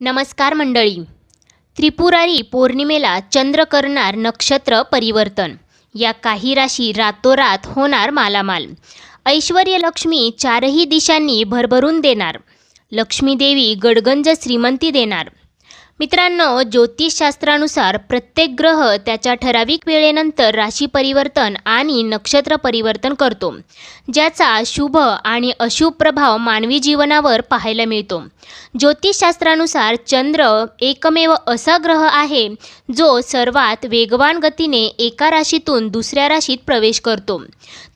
नमस्कार मंडळी. त्रिपुरारी पौर्णिमेला चंद्र करणार नक्षत्र परिवर्तन. या काही राशी रातोरात होणार मालामाल. ऐश्वर लक्ष्मी चारही दिशांनी भरभरून देणार. लक्ष्मी देवी गडगंज श्रीमंती देणार. मित्रांनो ज्योतिषशास्त्रानुसार प्रत्येक ग्रह त्याच्या ठराविक वेळेनंतर राशी परिवर्तन आणि नक्षत्र परिवर्तन करतो ज्याचा शुभ आणि अशुभ प्रभाव मानवी जीवनावर पाहायला मिळतो. ज्योतिषशास्त्रानुसार चंद्र एकमेव असा ग्रह आहे जो सर्वात वेगवान गतीने एका राशीतून दुसऱ्या राशीत प्रवेश करतो.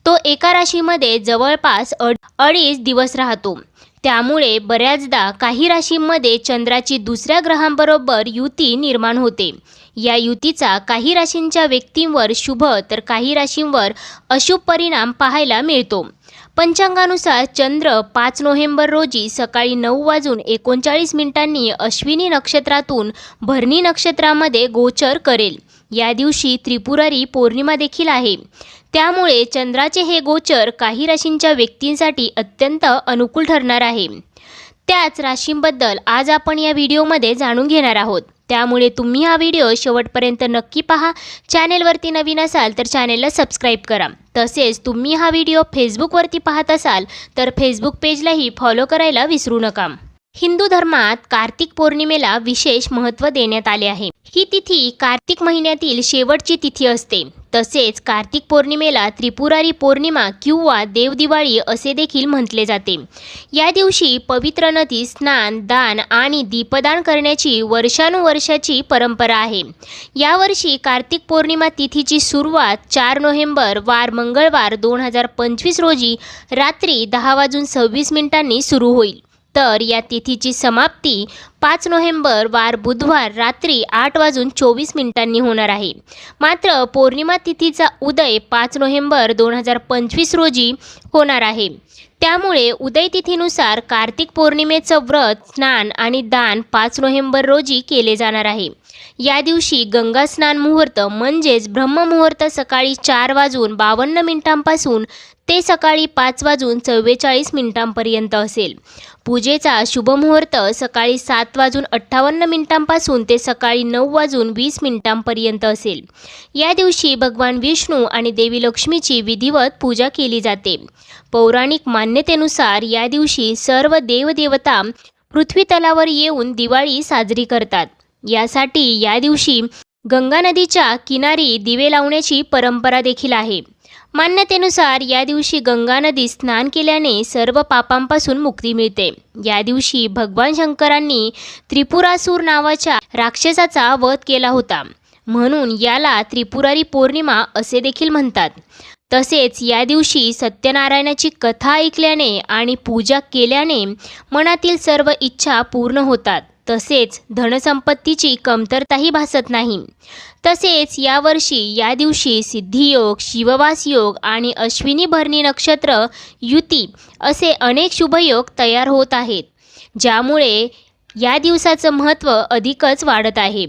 तो एका राशीमध्ये जवळपास अड अडीच दिवस राहतो. त्यामुळे बऱ्याचदा काही राशींमध्ये चंद्राची दुसऱ्या ग्रहांबरोबर युती निर्माण होते. या युतीचा काही राशींच्या व्यक्तींवर शुभ तर काही राशींवर अशुभ परिणाम पाहायला मिळतो. पंचांगानुसार चंद्र पाच नोव्हेंबर रोजी सकाळी नऊ वाजून एकोणचाळीस मिनिटांनी अश्विनी नक्षत्रातून भरणी नक्षत्रामध्ये गोचर करेल. या दिवशी त्रिपुरारी पौर्णिमा देखील आहे. त्यामुळे चंद्राचे हे गोचर काही राशींच्या व्यक्तींसाठी अत्यंत अनुकूल ठरणार आहे. त्याच राशींबद्दल आज आपण या व्हिडिओमध्ये जाणून घेणार आहोत. त्यामुळे तुम्ही हा व्हिडिओ शेवटपर्यंत नक्की पहा. चॅनेलवरती नवीन असाल तर चॅनेलला सबस्क्राईब करा. तसेच तुम्ही हा व्हिडिओ फेसबुकवरती पाहत असाल तर फेसबुक पेजलाही फॉलो करायला विसरू नका. हिंदू धर्मात कार्तिक पौर्णिमेला विशेष महत्त्व देण्यात आले आहे. ही तिथी कार्तिक महिन्यातील शेवटची तिथी असते. तसेच कार्तिक पौर्णिमेला त्रिपुरारी पौर्णिमा किंवा देवदिवाळी असे देखील म्हटले जाते. या दिवशी पवित्र नदी स्नान दान आणि दीपदान करण्याची वर्षानुवर्षाची परंपरा आहे. यावर्षी कार्तिक पौर्णिमा तिथीची सुरुवात चार नोव्हेंबर वार मंगळवार दोन हजार पंचवीस रोजी रात्री दहा वाजून सव्वीस मिनिटांनी सुरू होईल. तर या तिथीची समाप्ती पाच नोव्हेंबर वार बुधवार रात्री आठ वाजून चोवीस मिनिटांनी होणार आहे. मात्र पौर्णिमा तिथीचा उदय पाच नोव्हेंबर दोन हजार पंचवीस रोजी होणार आहे. त्यामुळे उदय तिथीनुसार कार्तिक पौर्णिमेचं व्रत स्नान आणि दान पाच नोव्हेंबर रोजी केले जाणार आहे. या दिवशी गंगा स्नान मुहूर्त म्हणजेच ब्रह्ममुहूर्त सकाळी चार वाजून बावन्न मिनिटांपासून ते सकाळी पाच वाजून चव्वेचाळीस मिनिटांपर्यंत असेल. पूजेचा शुभमुहूर्त सकाळी सात वाजून अठ्ठावन्न मिनिटांपासून ते सकाळी नऊ वाजून वीस मिनिटांपर्यंत असेल. या दिवशी भगवान विष्णू आणि देवी लक्ष्मीची विधिवत पूजा केली जाते. पौराणिक मान्यतेनुसार या दिवशी सर्व देवदेवता पृथ्वीतलावर येऊन दिवाळी साजरी करतात. यासाठी या दिवशी गंगा नदीच्या किनारी दिवे लावण्याची परंपरा देखील आहे. मान्यतेनुसार या दिवशी गंगा नदीत स्नान केल्याने सर्व पापांपासून मुक्ती मिळते. या दिवशी भगवान शंकरांनी त्रिपुरासूर नावाच्या राक्षसाचा वध केला होता. म्हणून याला त्रिपुरारी पौर्णिमा असे देखील म्हणतात. तसेच या दिवशी सत्यनारायणाची कथा ऐकल्याने आणि पूजा केल्याने मनातील सर्व इच्छा पूर्ण होतात. तसेच धनसंपत्तीची कमतरताही भासत नाही. तसेच यावर्षी या दिवशी सिद्धियोग शिववास योग आणि अश्विनी भरणी नक्षत्र युती असे अनेक शुभयोग तयार होत आहेत. ज्यामुळे या दिवसाचं महत्त्व अधिकच वाढत आहे.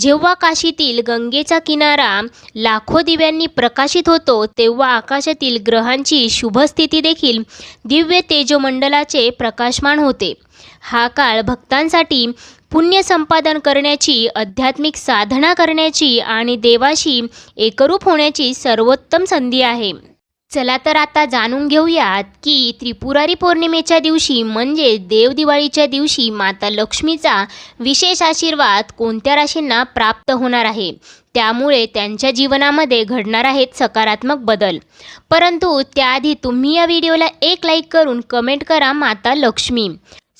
जेव्हा काशीतील गंगेचा किनारा लाखो दिव्यांनी प्रकाशित होतो तेव्हा आकाशातील ग्रहांची शुभस्थिती देखील दिव्य तेजोमंडलाचे प्रकाशमान होते. हा काळ भक्तांसाठी पुण्य संपादन करण्याची आध्यात्मिक साधना करण्याची आणि देवाशी एकरूप होण्याची सर्वोत्तम संधी आहे. चला तर आता जाणून घेऊयात की त्रिपुरारी पौर्णिमेच्या दिवशी म्हणजे देवदिवाळीच्या दिवशी माता लक्ष्मीचा विशेष आशीर्वाद कोणत्या राशींना प्राप्त होणार आहे? त्यामुळे त्यांच्या जीवनामध्ये घडणार आहेत सकारात्मक बदल. परंतु त्याआधी तुम्ही या व्हिडिओला एक लाईक करून कमेंट करा माता लक्ष्मी.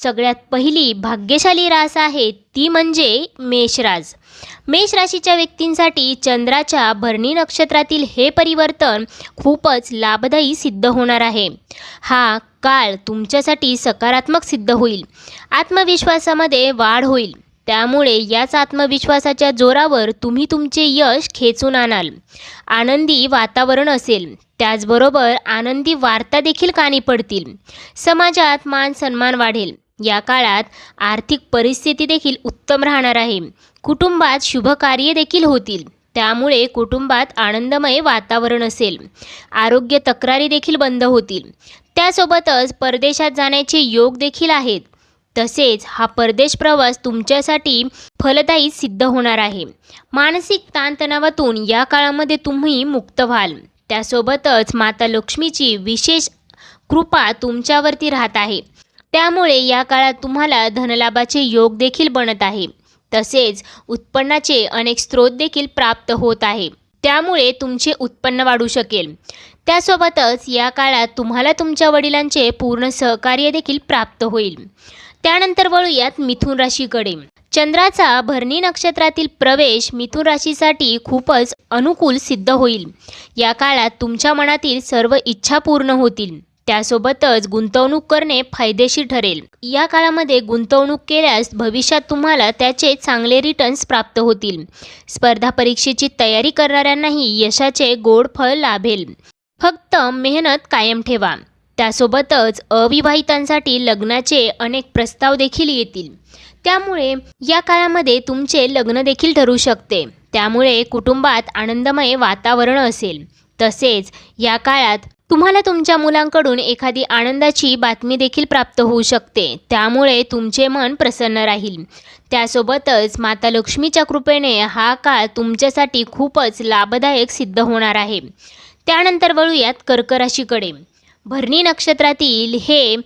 सगळ्यात पहिली भाग्यशाली रास आहे ती म्हणजे मेषराज. मेष राशीच्या व्यक्तींसाठी चंद्राच्या भरणी नक्षत्रातील हे परिवर्तन खूपच लाभदायी सिद्ध होणार आहे. हा काळ तुमच्यासाठी सकारात्मक सिद्ध होईल. आत्मविश्वासामध्ये वाढ होईल. त्यामुळे याच आत्मविश्वासाच्या जोरावर तुम्ही तुमचे यश खेचून आणाल. आनंदी वातावरण असेल. त्याचबरोबर आनंदी वार्ता देखील कानी पडतील. समाजात मान सन्मान वाढेल. या काळात आर्थिक परिस्थिती देखील उत्तम राहणार आहे. कुटुंबात शुभकार्य देखील होतील. त्यामुळे कुटुंबात आनंदमय वातावरण असेल. आरोग्य तक्रारी देखील बंद होतील. त्यासोबतच परदेशात जाण्याचे योग देखील आहेत. तसेच हा परदेश प्रवास तुमच्यासाठी फलदायी सिद्ध होणार आहे. मानसिक ताणतणावातून या काळामध्ये तुम्ही मुक्त व्हाल. त्यासोबतच माता लक्ष्मीची विशेष कृपा तुमच्यावरती राहत आहे. त्यामुळे या काळात तुम्हाला धनलाभाचे योग देखील बनत आहे. तसेच उत्पन्नाचे अनेक स्रोत देखील प्राप्त होत आहे. त्यामुळे तुमचे उत्पन्न वाढू शकेल. त्यासोबतच या काळात तुम्हाला तुमच्या वडिलांचे पूर्ण सहकार्य देखील प्राप्त होईल. त्यानंतर वळूयात मिथुन राशीकडे. चंद्राचा भरणी नक्षत्रातील प्रवेश मिथुन राशीसाठी खूपच अनुकूल सिद्ध होईल. या काळात तुमच्या मनातील सर्व इच्छा पूर्ण होतील. त्यासोबतच गुंतवणूक करणे फायदेशीर ठरेल. या काळामध्ये गुंतवणूक केल्यास भविष्यात तुम्हाला त्याचे चांगले रिटर्न्स प्राप्त होतील. स्पर्धा परीक्षेची तयारी करणाऱ्यांनाही यशाचे गोड फळ लाभेल. फक्त मेहनत कायम ठेवा. त्यासोबतच अविवाहितांसाठी लग्नाचे अनेक प्रस्ताव देखील येतील. त्यामुळे या काळामध्ये तुमचे लग्न देखील ठरू शकते. त्यामुळे कुटुंबात आनंदमय वातावरण असेल. तसेच या काळात तुम्हाला तुमच्या मुलांकडून एखादी आनंदाची बातमी देखील प्राप्त होऊ शकते. त्यामुळे तुमचे मन प्रसन्न राहील. त्यासोबतच माता लक्ष्मीच्या कृपेने हा काळ तुमच्यासाठी खूपच लाभदायक सिद्ध होणार आहे. त्यानंतर वळूयात कर्क राशीकडे भरणी नक्षत्रातील हे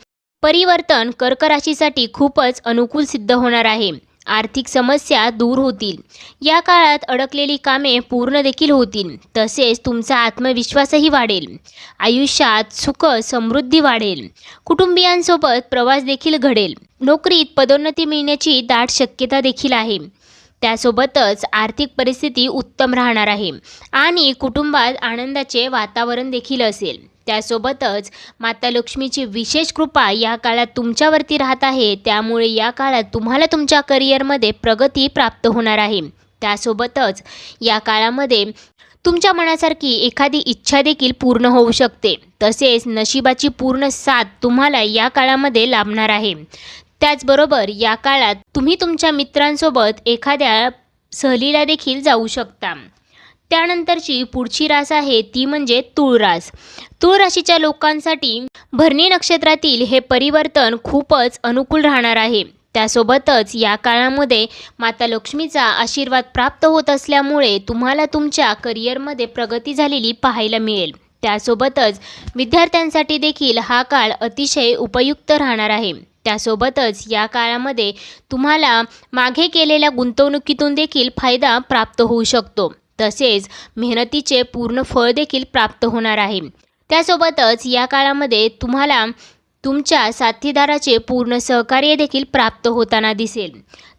परिवर्तन कर्क राशीसाठी खूपच अनुकूल सिद्ध होणार आहे. आर्थिक समस्या दूर होतील. या काळात अडकलेली कामे पूर्ण देखील होतील. तसेच तुमचा आत्मविश्वासही वाढेल. आयुष्यात सुख समृद्धी वाढेल. कुटुंबियांसोबत प्रवास देखील घडेल. नोकरीत पदोन्नती मिळण्याची दाट शक्यता देखील आहे. त्यासोबतच आर्थिक परिस्थिती उत्तम राहणार आहे. आणि कुटुंबात आनंदाचे वातावरण देखील असेल. त्यासोबतच माता लक्ष्मीची विशेष कृपा या काळात तुमच्यावरती राहत आहे. त्यामुळे या काळात तुम्हाला तुमच्या करिअरमध्ये प्रगती प्राप्त होणार आहे. त्यासोबतच या काळामध्ये तुमच्या मनासारखी एखादी इच्छा देखील पूर्ण होऊ शकते. तसेच नशिबाची पूर्ण साथ तुम्हाला या काळामध्ये लाभणार आहे. त्याचबरोबर या काळात तुम्ही तुमच्या मित्रांसोबत एखाद्या सहलीला देखील जाऊ शकता. त्यानंतरची पुढची रास आहे ती म्हणजे तुळरास रास. तूळ राशीच्या लोकांसाठी भरणी नक्षत्रातील हे परिवर्तन खूपच अनुकूल राहणार आहे. त्यासोबतच या काळामध्ये माता लक्ष्मीचा आशीर्वाद प्राप्त होत असल्यामुळे तुम्हाला तुमच्या करिअरमध्ये प्रगती झालेली पाहायला मिळेल. त्यासोबतच विद्यार्थ्यांसाठी देखील हा काळ अतिशय उपयुक्त राहणार आहे. त्यासोबतच या काळामध्ये तुम्हाला मागे केलेल्या गुंतवणुकीतून देखील फायदा प्राप्त होऊ शकतो. तसेच मेहनतीचे पूर्ण फळ देखील प्राप्त होणार आहे. त्यासोबतच या काळामध्ये तुम्हाला तुमच्या साथीदाराचे पूर्ण सहकार्य देखील प्राप्त होताना दिसेल.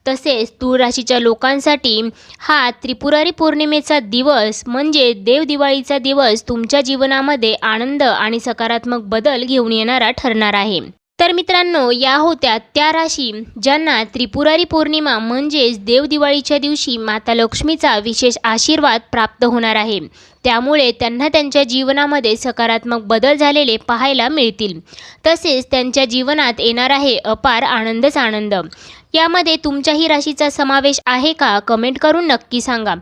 तसेच तूळ राशीच्या लोकांसाठी हा त्रिपुरारी पौर्णिमेचा दिवस म्हणजे देवदिवाळीचा दिवस तुमच्या जीवनामध्ये आनंद आणि सकारात्मक बदल घेऊन येणारा ठरणार आहे. तर मित्रांनो या होत्या त्या राशी ज्यांना त्रिपुरारी पौर्णिमा म्हणजेच देवदिवाळीच्या दिवशी माता लक्ष्मीचा विशेष आशीर्वाद प्राप्त होणार आहे. त्यामुळे त्यांना त्यांच्या जीवनामध्ये सकारात्मक बदल झालेले पाहायला मिळतील. तसेच त्यांच्या जीवनात येणार आहे अपार आनंदच आनंद. यामध्ये तुमच्याही राशीचा समावेश आहे का? कमेंट करून नक्की सांगा.